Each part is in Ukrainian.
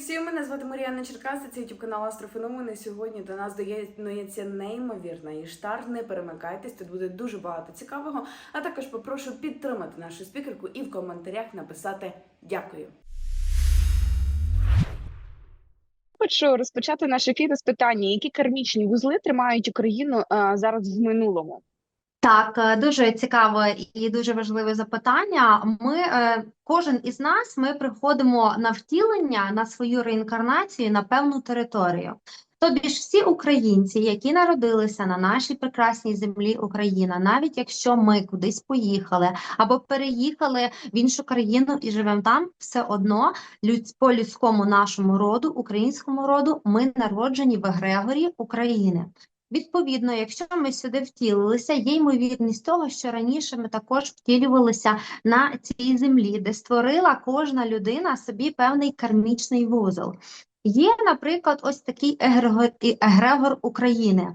всім! Мене звати Маріана Черкаса, це YouTube канал Астрофеномени. Сьогодні до нас доєднується неймовірна Іштар. Не перемикайтесь, тут буде дуже багато цікавого. А також попрошу підтримати нашу спікерку і в коментарях написати дякую. Хочу розпочати наш ефір з питання, які кармічні вузли тримають Україну а, зараз в минулому? Так, е, дуже цікаве і дуже важливе запитання. Ми, е, кожен із нас, ми приходимо на втілення, на свою реінкарнацію на певну територію. Тобі ж всі українці, які народилися на нашій прекрасній землі Україна, навіть якщо ми кудись поїхали або переїхали в іншу країну і живемо там, все одно людсь- по людському нашому роду, українському роду, ми народжені в егрегорі України. Відповідно, якщо ми сюди втілилися, є ймовірність того, що раніше ми також втілювалися на цій землі, де створила кожна людина собі певний кармічний вузол. Є, наприклад, ось такий егрегор, України.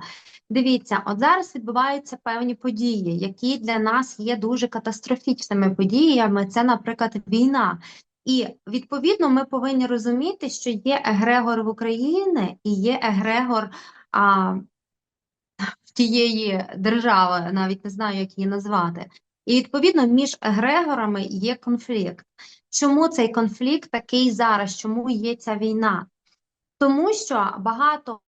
Дивіться, от зараз відбуваються певні події, які для нас є дуже катастрофічними подіями. Це, наприклад, війна. І відповідно ми повинні розуміти, що є егрегор в Україні і є егрегор а, тієї держави, навіть не знаю, як її назвати. І відповідно між егрегорами є конфлікт. Чому цей конфлікт такий зараз? Чому є ця війна? Тому що багато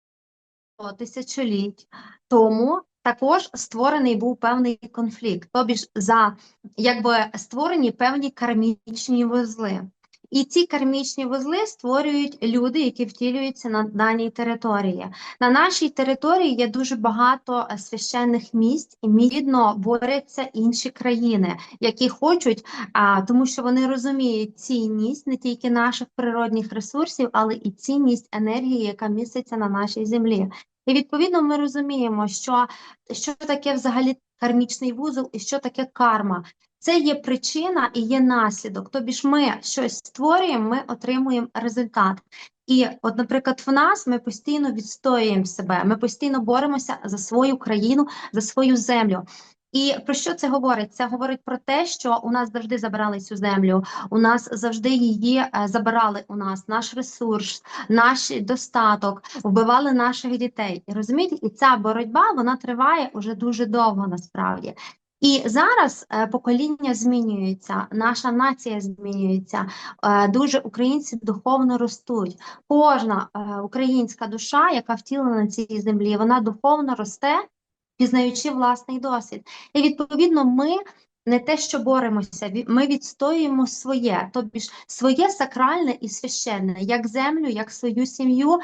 тисячоліть тому також створений був певний конфлікт, тобі ж за якби створені певні кармічні вузли. І ці кармічні вузли створюють люди, які втілюються на даній території. На нашій території є дуже багато е, священних місць, і відповідно борються інші країни, які хочуть, а, тому що вони розуміють цінність не тільки наших природних ресурсів, але і цінність енергії, яка міститься на нашій землі. І відповідно ми розуміємо, що, що таке взагалі кармічний вузол і що таке карма. Це є причина і є наслідок. Тобі ж ми щось створюємо, ми отримуємо результат. І, от, наприклад, в нас ми постійно відстоюємо себе, ми постійно боремося за свою країну, за свою землю. І про що це говорить? Це говорить про те, що у нас завжди забирали цю землю, у нас завжди її е, забирали у нас, наш ресурс, наш достаток, вбивали наших дітей. І розумієте, і ця боротьба вона триває уже дуже довго насправді. І зараз е, покоління змінюється, наша нація змінюється. е, Дуже українці духовно ростуть. Кожна е, українська душа, яка втілена на цій землі, вона духовно росте, пізнаючи власний досвід. І відповідно, ми не те, що боремося, ми відстоюємо своє, тобі своє сакральне і священне, як землю, як свою сім'ю.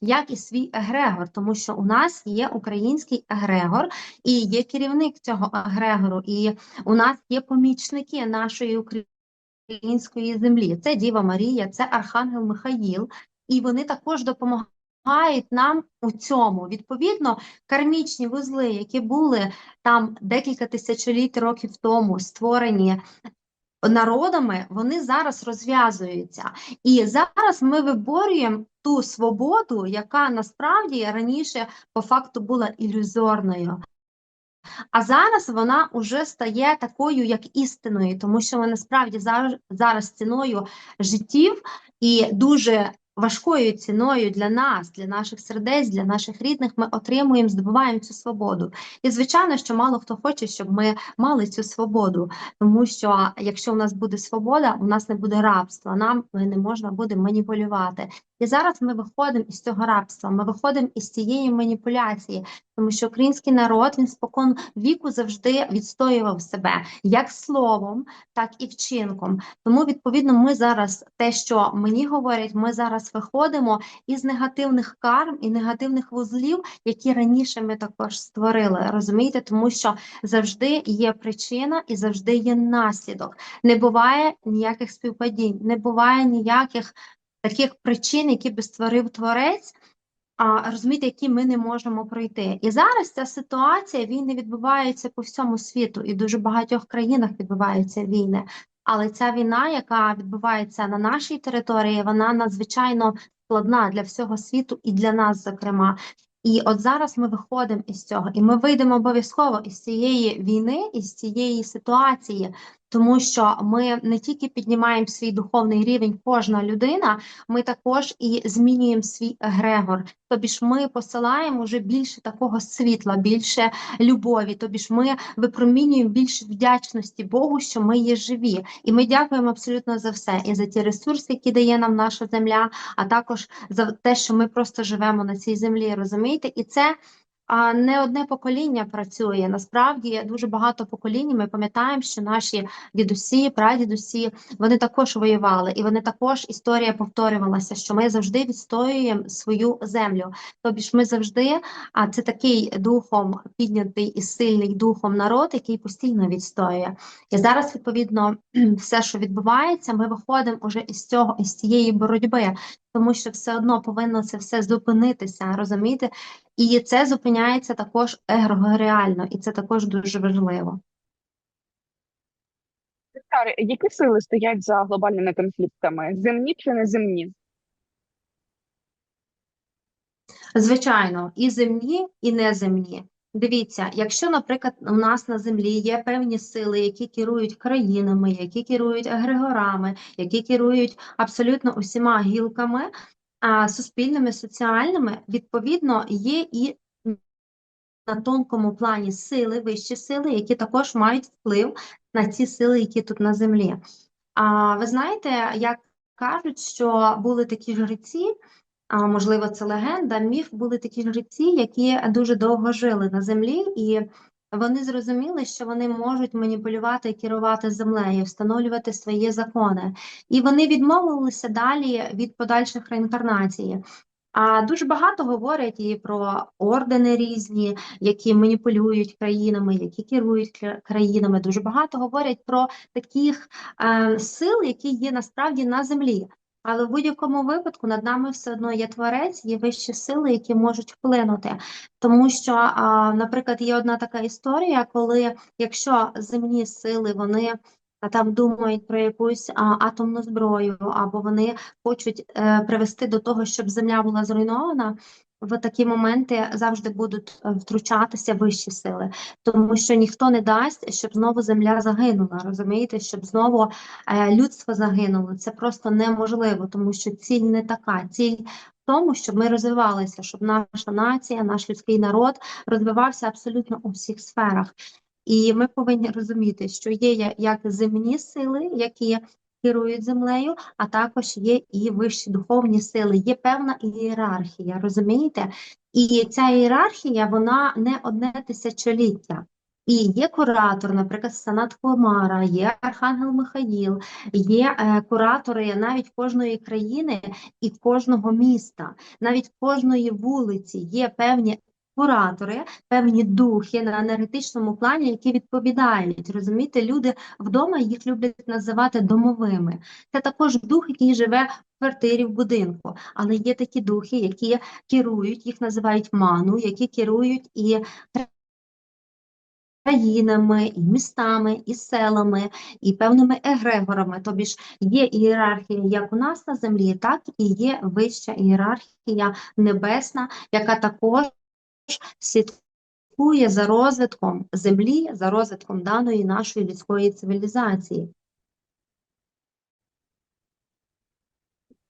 Як і свій егрегор, тому що у нас є український егрегор, і є керівник цього егрегору, і у нас є помічники нашої української землі. Це Діва Марія, це Архангел Михаїл, і вони також допомагають нам у цьому. Відповідно, кармічні вузли, які були там декілька тисячоліть років тому створені. Народами вони зараз розв'язуються, і зараз ми виборюємо ту свободу, яка насправді раніше по факту була ілюзорною. А зараз вона вже стає такою, як істиною, тому що ми насправді зараз, зараз ціною життів і дуже важкою ціною для нас, для наших сердець, для наших рідних, ми отримуємо, здобуваємо цю свободу. І звичайно, що мало хто хоче, щоб ми мали цю свободу, тому що якщо у нас буде свобода, у нас не буде рабства, нам не можна буде маніпулювати. І зараз ми виходимо із цього рабства, ми виходимо із цієї маніпуляції, тому що український народ він спокон віку завжди відстоював себе як словом, так і вчинком. Тому, відповідно, ми зараз те, що мені говорять, ми зараз виходимо із негативних карм і негативних вузлів, які раніше ми також створили. Розумієте, тому що завжди є причина і завжди є наслідок. Не буває ніяких співпадінь, не буває ніяких таких причин, які би створив творець. А розумієте, які ми не можемо пройти. І зараз ця ситуація війни відбуваються по всьому світу, і в дуже багатьох країнах відбуваються війни. Але ця війна, яка відбувається на нашій території, вона надзвичайно складна для всього світу і для нас, зокрема. І от зараз ми виходимо із цього, і ми вийдемо обов'язково із цієї війни, із цієї ситуації. Тому що ми не тільки піднімаємо свій духовний рівень, кожна людина, ми також і змінюємо свій егрегор. Тобі ж ми посилаємо вже більше такого світла, більше любові. Тобі ж ми випромінюємо більше вдячності Богу, що ми є живі. І ми дякуємо абсолютно за все, і за ті ресурси, які дає нам наша земля, а також за те, що ми просто живемо на цій землі. Розумієте, і це. А не одне покоління працює. Насправді дуже багато поколінь. Ми пам'ятаємо, що наші дідусі, прадідусі вони також воювали, і вони також історія повторювалася, що ми завжди відстоюємо свою землю. Тобі ж ми завжди, а це такий духом піднятий і сильний духом народ, який постійно відстоює. І зараз, відповідно, все, що відбувається, ми виходимо уже із цього, із цієї боротьби, тому що все одно повинно це все зупинитися, розумієте? І це зупиняється також егрегоріально, і це також дуже важливо. Які сили стоять за глобальними конфліктами? Земні чи неземні? Звичайно, і земні, і неземні. Дивіться, якщо, наприклад, у нас на землі є певні сили, які керують країнами, які керують егрегорами, які керують абсолютно усіма гілками, суспільними, соціальними, відповідно, є і на тонкому плані сили, вищі сили, які також мають вплив на ці сили, які тут на землі. А ви знаєте, як кажуть, що були такі жреці, а можливо, це легенда, міф, були такі жреці, які дуже довго жили на землі, і вони зрозуміли, що вони можуть маніпулювати і керувати землею, встановлювати свої закони. І вони відмовилися далі від подальших реінкарнацій. А дуже багато говорять і про ордени різні, які маніпулюють країнами, які керують країнами. Дуже багато говорять про таких е, сил, які є насправді на землі. Але в будь-якому випадку над нами все одно є творець, є вищі сили, які можуть вплинути. Тому що, наприклад, є одна така історія, коли якщо земні сили вони там думають про якусь атомну зброю, або вони хочуть е, привести до того, щоб земля була зруйнована. В такі моменти завжди будуть е, втручатися вищі сили, тому що ніхто не дасть, щоб знову земля загинула. Розумієте, щоб знову е, людство загинуло. Це просто неможливо, тому що ціль не така. Ціль в тому, щоб ми розвивалися, щоб наша нація, наш людський народ розвивався абсолютно у всіх сферах. І ми повинні розуміти, що є як земні сили, які керують землею, а також є і вищі духовні сили, є певна ієрархія, розумієте? І ця ієрархія, вона не одне тисячоліття. І є куратор, наприклад, Санат Комара, є Архангел Михаїл, є е, куратори навіть кожної країни і кожного міста, навіть кожної вулиці є певні куратори, певні духи на енергетичному плані, які відповідають. Розумієте, люди вдома їх люблять називати домовими. Це також дух, який живе в квартирі, в будинку. Але є такі духи, які керують, їх називають ману, які керують і країнами, і містами, і селами, і певними егрегорами. Тобі ж є ієрархія як у нас на землі, так і є вища ієрархія небесна, яка також слідкує за розвитком землі, за розвитком даної нашої людської цивілізації.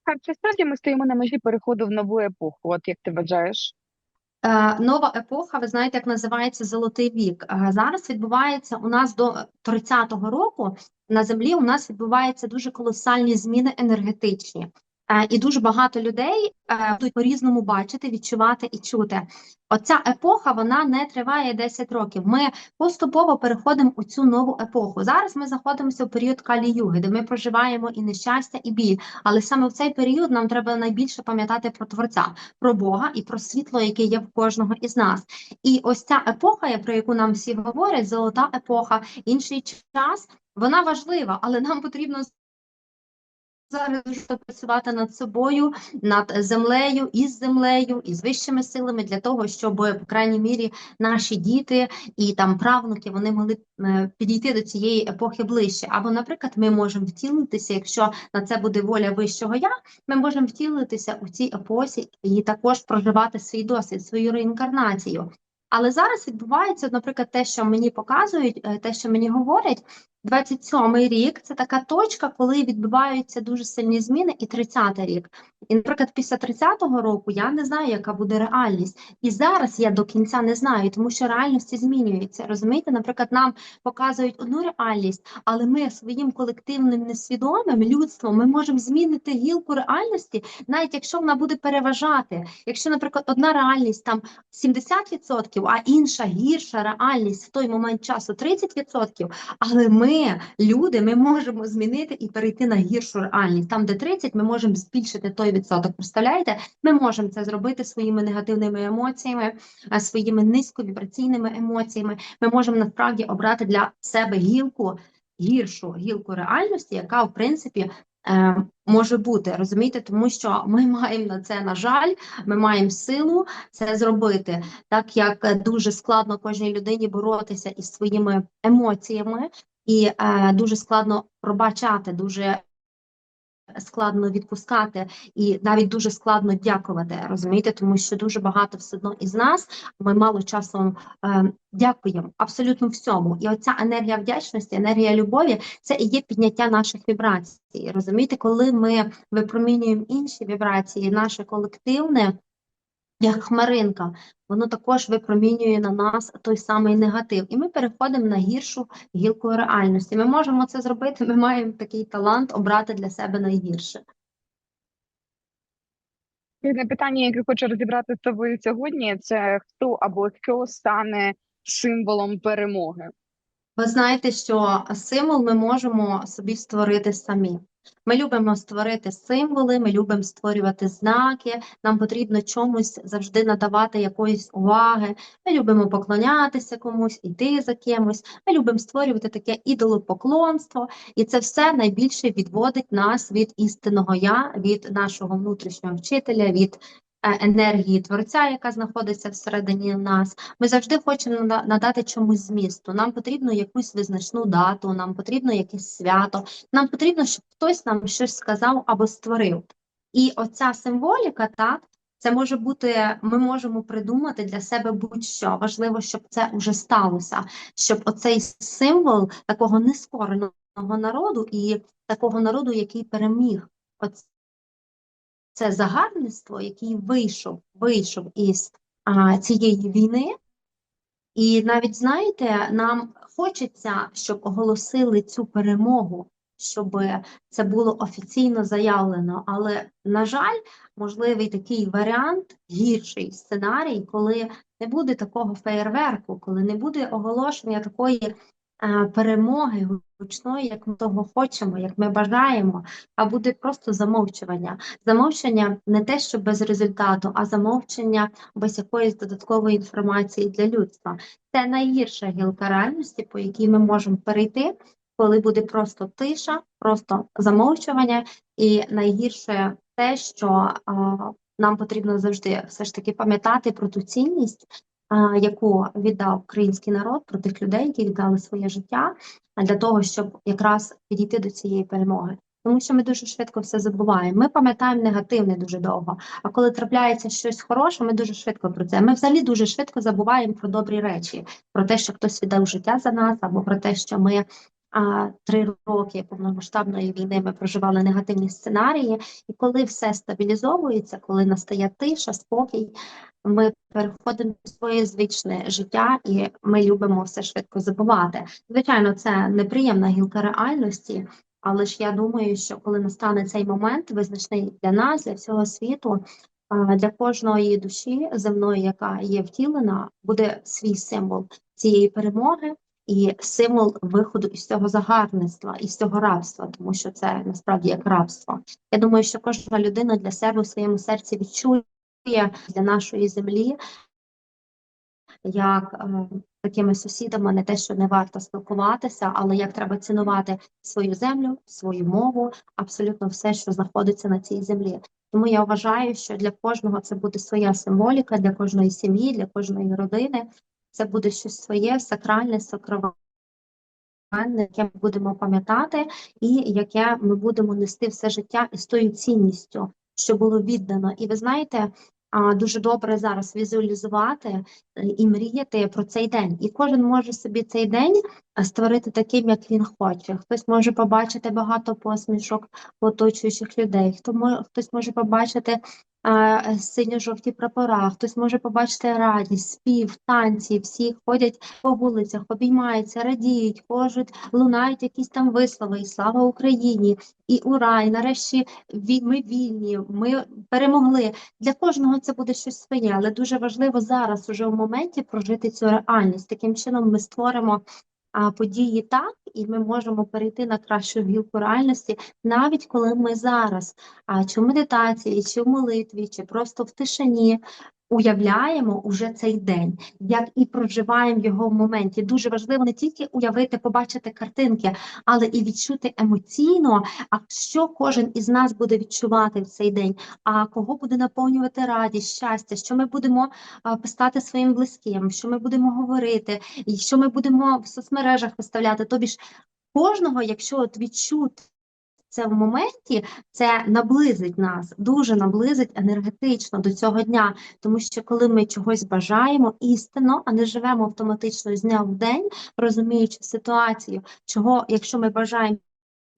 Так, чи справді ми стоїмо на межі переходу в нову епоху? От як ти вважаєш? Е, Нова епоха, ви знаєте, як називається Золотий вік. Е, Зараз відбувається у нас до 30-го року на землі у нас відбуваються дуже колосальні зміни енергетичні. Е, І дуже багато людей е, будуть по-різному бачити, відчувати і чути. Оця епоха вона не триває 10 років. Ми поступово переходимо у цю нову епоху. Зараз ми знаходимося в період Калі-юги, де ми проживаємо і нещастя, і біль. Але саме в цей період нам треба найбільше пам'ятати про Творця, про Бога і про світло, яке є в кожного із нас. І ось ця епоха, про яку нам всі говорять, золота епоха, інший час, вона важлива, але нам потрібно зараз працювати над собою, над землею, із землею, і з вищими силами для того, щоб, по крайній мірі, наші діти і там правнуки вони могли е, підійти до цієї епохи ближче. Або, наприклад, ми можемо втілитися, якщо на це буде воля вищого я, ми можемо втілитися у цій епосі і також проживати свій досвід, свою реінкарнацію. Але зараз відбувається, наприклад, те, що мені показують, е, те, що мені говорять, 27-й рік це така точка, коли відбуваються дуже сильні зміни, і 30-й рік. І, наприклад, після 30-го року я не знаю, яка буде реальність. І зараз я до кінця не знаю, тому що реальності змінюються. Розумієте, наприклад, нам показують одну реальність, але ми своїм колективним несвідомим людством ми можемо змінити гілку реальності, навіть якщо вона буде переважати. Якщо, наприклад, одна реальність там 70%, а інша гірша реальність в той момент часу 30%, але ми, люди, ми можемо змінити і перейти на гіршу реальність. Там, де 30, ми можемо збільшити той відсоток. Представляєте? Ми можемо це зробити своїми негативними емоціями, своїми низьковібраційними емоціями. Ми можемо насправді обрати для себе гілку, гіршу гілку реальності, яка в принципі. е, Може бути, розумієте, тому що ми маємо на це, на жаль, ми маємо силу це зробити, так як е, дуже складно кожній людині боротися із своїми емоціями, і е, дуже складно пробачати, дуже складно відпускати, і навіть дуже складно дякувати. Розумієте, тому що дуже багато все одно із нас ми мало часом е, дякуємо абсолютно всьому. І оця енергія вдячності, енергія любові це і є підняття наших вібрацій. Розумієте, коли ми випромінюємо інші вібрації, наше колективне. Як хмаринка, воно також випромінює на нас той самий негатив, і ми переходимо на гіршу гілку реальності. Ми можемо це зробити. Ми маємо такий талант обрати для себе найгірше. Одне питання, яке хочу розібрати з тобою сьогодні, це хто або що стане символом перемоги. Ви знаєте, що символ ми можемо собі створити самі. Ми любимо створити символи, ми любимо створювати знаки. Нам потрібно чомусь завжди надавати якоїсь уваги. Ми любимо поклонятися комусь, іти за кимось. Ми любимо створювати таке ідолопоклонство, і це все найбільше відводить нас від істинного я, від нашого внутрішнього вчителя, від енергії творця, яка знаходиться всередині нас. Ми завжди хочемо надати чомусь змісту. Нам потрібно якусь визначну дату, нам потрібно якесь свято, нам потрібно, щоб хтось нам щось сказав або створив. І оця символіка, так, це може бути, ми можемо придумати для себе будь-що. Важливо, щоб це вже сталося, щоб оцей символ такого нескореного народу і такого народу, який переміг. Це загарбництво, який вийшов, вийшов із а, цієї війни. І навіть знаєте, нам хочеться, щоб оголосили цю перемогу, щоб це було офіційно заявлено. Але, на жаль, можливий такий варіант, гірший сценарій, коли не буде такого феєрверку, коли не буде оголошення такої перемоги гучної, як ми того хочемо, як ми бажаємо, а буде просто замовчування. Замовчення не те, що без результату, а замовчення без якоїсь додаткової інформації для людства. Це найгірша гілка реальності, по якій ми можемо перейти, коли буде просто тиша, просто замовчування, і найгірше те, що а, нам потрібно завжди все ж таки пам'ятати про ту цінність, яку віддав український народ, про тих людей, які віддали своє життя, для того, щоб якраз підійти до цієї перемоги. Тому що ми дуже швидко все забуваємо. Ми пам'ятаємо негативне дуже довго. А коли трапляється щось хороше, ми дуже швидко про це. Ми взагалі дуже швидко забуваємо про добрі речі, про те, що хтось віддав життя за нас, або про те, що ми а, три роки повномасштабної війни ми проживали негативні сценарії. І коли все стабілізовується, коли настає тиша, спокій, ми переходимо в своє звичне життя, і ми любимо все швидко забувати. Звичайно, це неприємна гілка реальності. Але ж я думаю, що коли настане цей момент, визначний для нас, для всього світу, для кожної душі земної, яка є втілена, буде свій символ цієї перемоги і символ виходу із цього загарбництва, із цього рабства, тому що це насправді як рабство. Я думаю, що кожна людина для себе у своєму серці відчує для нашої землі як е, такими сусідами не те, що не варто спілкуватися, але як треба цінувати свою землю, свою мову, абсолютно все, що знаходиться на цій землі. Тому я вважаю, що для кожного це буде своя символіка, для кожної сім'ї, для кожної родини. Це буде щось своє, сакральне, сокровенне, яке ми будемо пам'ятати, і яке ми будемо нести все життя із тою цінністю, що було віддано. І ви знаєте, дуже добре зараз візуалізувати е, і мріяти про цей день. І кожен може собі цей день створити таким, як він хоче. Хтось може побачити багато посмішок оточуючих людей, хтось може побачити синьо-жовті прапора, хтось може побачити радість, спів, танці, всі ходять по вулицях, обіймаються, радіють, кажуть, лунають якісь там вислови, і слава Україні, і ура, і нарешті ми вільні, ми перемогли. Для кожного це буде щось своє, але дуже важливо зараз, уже в моменті, прожити цю реальність. Таким чином ми створимо події так, і ми можемо перейти на кращу гілку реальності, навіть коли ми зараз, а, чи в медитації, чи в молитві, чи просто в тишині. Уявляємо уже цей день, як і проживаємо його в моменті. Дуже важливо не тільки уявити, побачити картинки, але і відчути емоційно, а що кожен із нас буде відчувати в цей день, а кого буде наповнювати радість, щастя, що ми будемо писати своїм близьким, що ми будемо говорити, і що ми будемо в соцмережах виставляти. Тобі ж кожного, якщо от відчути це в моменті, це наблизить нас, дуже наблизить енергетично до цього дня, тому що коли ми чогось бажаємо істинно, а не живемо автоматично з дня в день, розуміючи ситуацію, чого, якщо ми бажаємо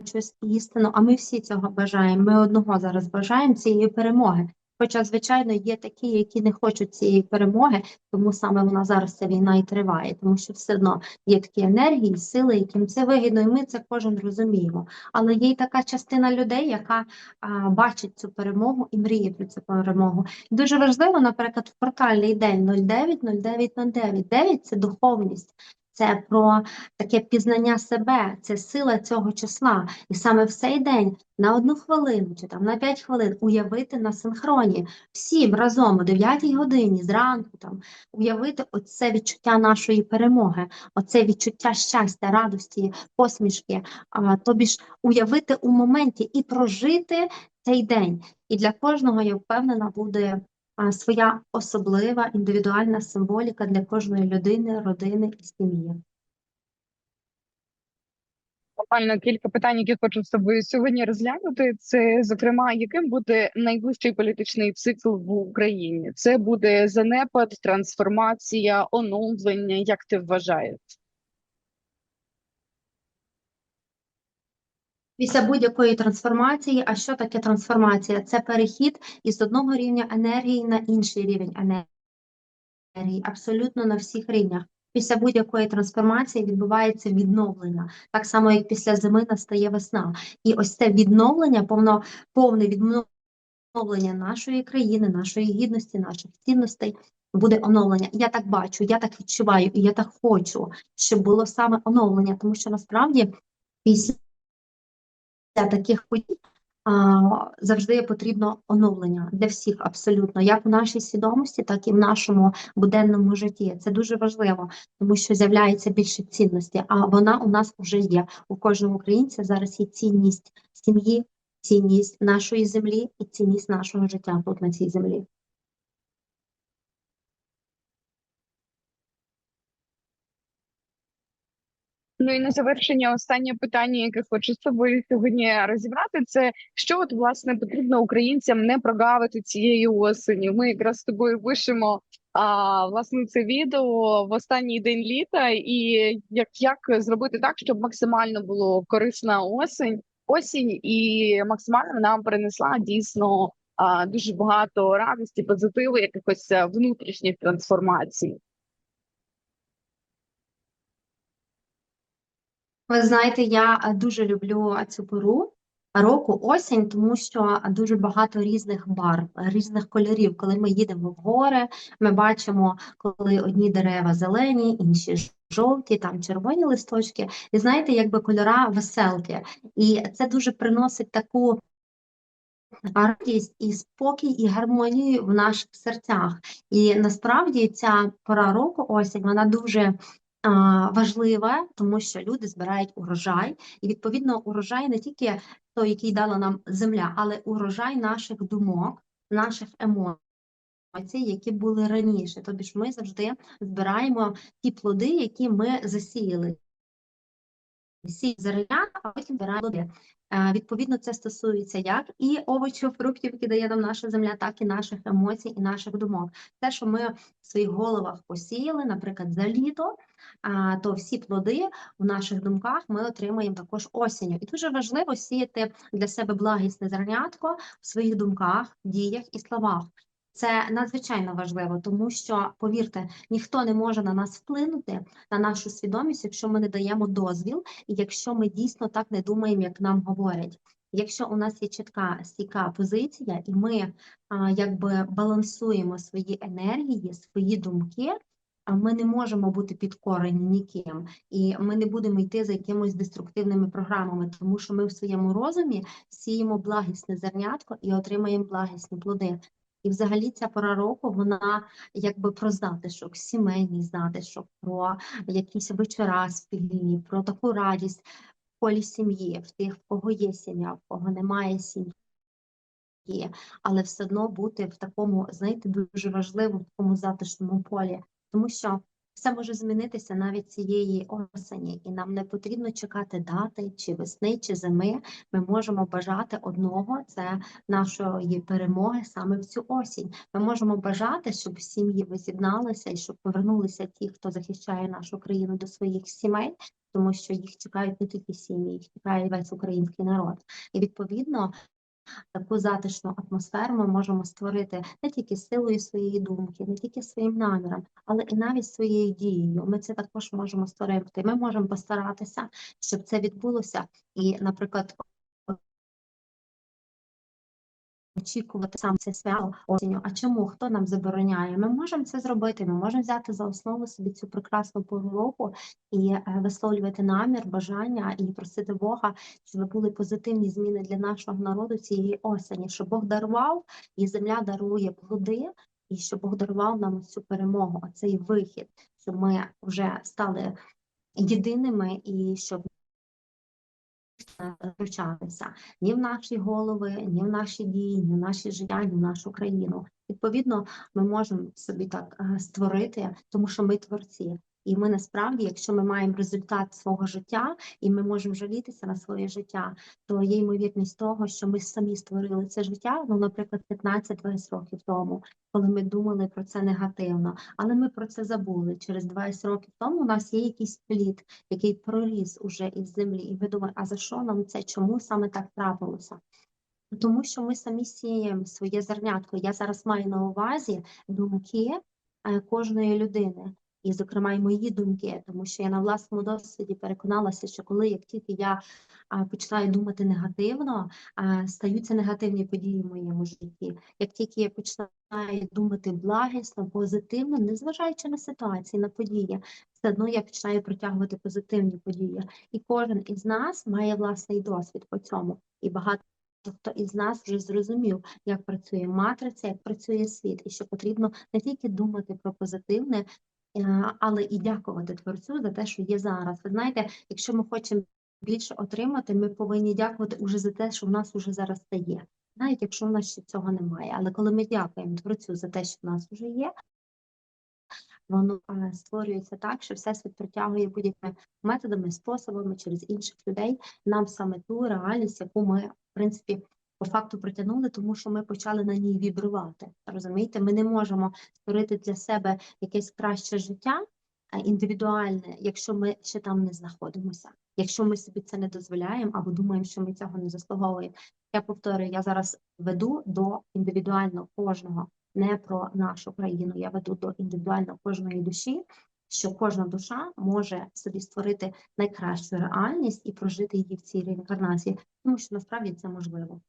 щось істину, а ми всі цього бажаємо. Ми одного зараз бажаємо цієї перемоги. Хоча, звичайно, є такі, які не хочуть цієї перемоги, тому саме вона зараз ця війна і триває, тому що все одно є такі енергії, сили, яким це вигідно, і ми це кожен розуміємо. Але є й така частина людей, яка а, бачить цю перемогу і мріє про цю перемогу. Дуже важливо, наприклад, в портальний день 09, 09, 09. 9 – це духовність. Це про таке пізнання себе, це сила цього числа. І саме в цей день на одну хвилину чи там на 5 хвилин уявити на синхроні всім разом о 9 годині зранку там уявити оце відчуття нашої перемоги, оце відчуття щастя, радості, посмішки, а, тобі ж уявити у моменті і прожити цей день. І для кожного, я впевнена, буде своя особлива індивідуальна символіка для кожної людини, родини і сім'ї. Буквально кілька питань, які хочу з тобою сьогодні розглянути. Це, зокрема, яким буде найближчий політичний цикл в Україні? Це буде занепад, трансформація, оновлення. Як ти вважаєш? Після будь-якої трансформації, а що таке трансформація? Це перехід із одного рівня енергії на інший рівень енергії, абсолютно на всіх рівнях. Після будь-якої трансформації відбувається відновлення, так само як після зими настає весна. І ось це відновлення, повно, повне відновлення нашої країни, нашої гідності, наших цінностей буде оновлення. Я так бачу, я так відчуваю, і я так хочу, щоб було саме оновлення, тому що насправді після для таких подій а, завжди потрібно оновлення для всіх абсолютно, як в нашій свідомості, так і в нашому буденному житті. Це дуже важливо, тому що з'являється більше цінності, а вона у нас вже є. У кожного українця зараз є цінність сім'ї, цінність нашої землі і цінність нашого життя тут на цій землі. Ну і на завершення останнє питання, яке хочу з тобою сьогодні розібрати, це що от власне потрібно українцям не прогавити цієї осені. Ми якраз з тобою пишемо а, власне це відео в останній день літа, і як, як зробити так, щоб максимально було корисна осінь, осінь і максимально нам принесла дійсно а, дуже багато радості, позитиву, якихось внутрішніх трансформацій. Ви знаєте, я е, дуже люблю цю пору року, осінь, тому що дуже багато різних барв, різних кольорів. Коли ми їдемо в гори, ми бачимо, коли одні дерева зелені, інші жовті, там червоні листочки. І знаєте, якби кольора веселки. І це дуже приносить таку радість і спокій, і гармонію в наших серцях. І насправді ця пора року, осінь, вона дуже а, важлива, тому що люди збирають урожай, і відповідно урожай не тільки той, який дала нам земля, але урожай наших думок, наших емоцій, які були раніше. Тобі ж ми завжди збираємо ті плоди, які ми засіяли. Сі зерня, а потім збираємо плоди. Е, Відповідно, це стосується як і овочів, фруктів, які дає нам наша земля, так і наших емоцій і наших думок. Те, що ми в своїх головах посіяли, наприклад, за літо, то всі плоди в наших думках ми отримаємо також осінню. І дуже важливо сіяти для себе благісне зернятко в своїх думках, діях і словах. Це надзвичайно важливо, тому що, повірте, ніхто не може на нас вплинути, на нашу свідомість, якщо ми не даємо дозвіл, і якщо ми дійсно так не думаємо, як нам говорять. Якщо у нас є чітка стійка позиція, і ми а, якби балансуємо свої енергії, свої думки, а ми не можемо бути підкорені ніким, і ми не будемо йти за якимись деструктивними програмами, тому що ми в своєму розумі сіємо благісне зернятко і отримаємо благісні плоди. І взагалі ця пора року вона якби про затишок, сімейний затишок, про якісь вечора спільні, про таку радість в колі сім'ї, в тих, в кого є сім'я, в кого немає сім'ї. Але все одно бути в такому, знаєте, дуже важливому в такому затишному полі, тому що все може змінитися навіть цієї осені, і нам не потрібно чекати дати чи весни, чи зими. Ми можемо бажати одного це нашої перемоги саме в цю осінь. Ми можемо бажати, щоб сім'ї воз'єдналися і щоб повернулися ті, хто захищає нашу країну до своїх сімей, тому що їх чекають не тільки сім'ї, їх чекає весь український народ. І відповідно. Таку затишну атмосферу ми можемо створити не тільки силою своєї думки, не тільки своїм наміром, але і навіть своєю дією. Ми це також можемо створити. Ми можемо постаратися, щоб це відбулося. І, наприклад, очікувати сам це свято осінню. А чому хто нам забороняє? Ми можемо це зробити. Ми можемо взяти за основу собі цю прекрасну пору і е, висловлювати намір, бажання і просити Бога, щоб були позитивні зміни для нашого народу цієї осені, щоб Бог дарував і земля дарує плоди, і щоб Бог дарував нам цю перемогу, цей вихід, щоб ми вже стали єдиними і щоб втручатися ні в наші голови, ні в наші дії, ні в наші життя, ні в нашу країну. Відповідно, ми можемо собі так е, створити, тому що ми творці. І ми насправді, якщо ми маємо результат свого життя, і ми можемо жалітися на своє життя, то є ймовірність того, що ми самі створили це життя, ну, наприклад, 15-20 років тому, коли ми думали про це негативно, але ми про це забули. Через 20 років тому у нас є якийсь плід, який проріс уже із землі, і ми думаємо, а за що нам це? Чому саме так трапилося? Тому що ми самі сіємо своє зернятко. Я зараз маю на увазі думки е, кожної людини. І, зокрема, і мої думки, тому що я на власному досвіді переконалася, що коли як тільки я починаю думати негативно, стаються негативні події в моєму житті. Як тільки я починаю думати благісно, позитивно, незважаючи на ситуації, на події, все одно я починаю притягувати позитивні події. І кожен із нас має власний досвід по цьому. І багато хто із нас вже зрозумів, як працює матриця, як працює світ, і що потрібно не тільки думати про позитивне, але і дякувати творцю за те, що є зараз. Ви знаєте, якщо ми хочемо більше отримати, ми повинні дякувати уже за те, що в нас уже зараз це є, навіть якщо в нас ще цього немає. Але коли ми дякуємо творцю за те, що в нас вже є, воно е, створюється так, що всесвіт притягує будь-якими методами, способами через інших людей нам саме ту реальність, яку ми в принципі. По факту притягнули, тому що ми почали на ній вібрувати. Розумієте, ми не можемо створити для себе якесь краще життя е, індивідуальне, якщо ми ще там не знаходимося, якщо ми собі це не дозволяємо або думаємо, що ми цього не заслуговуємо. Я повторюю, я зараз веду до індивідуально кожного, не про нашу країну. Я веду до індивідуально кожної душі, що кожна душа може собі створити найкращу реальність і прожити її в цій реінкарнації, тому що насправді це можливо.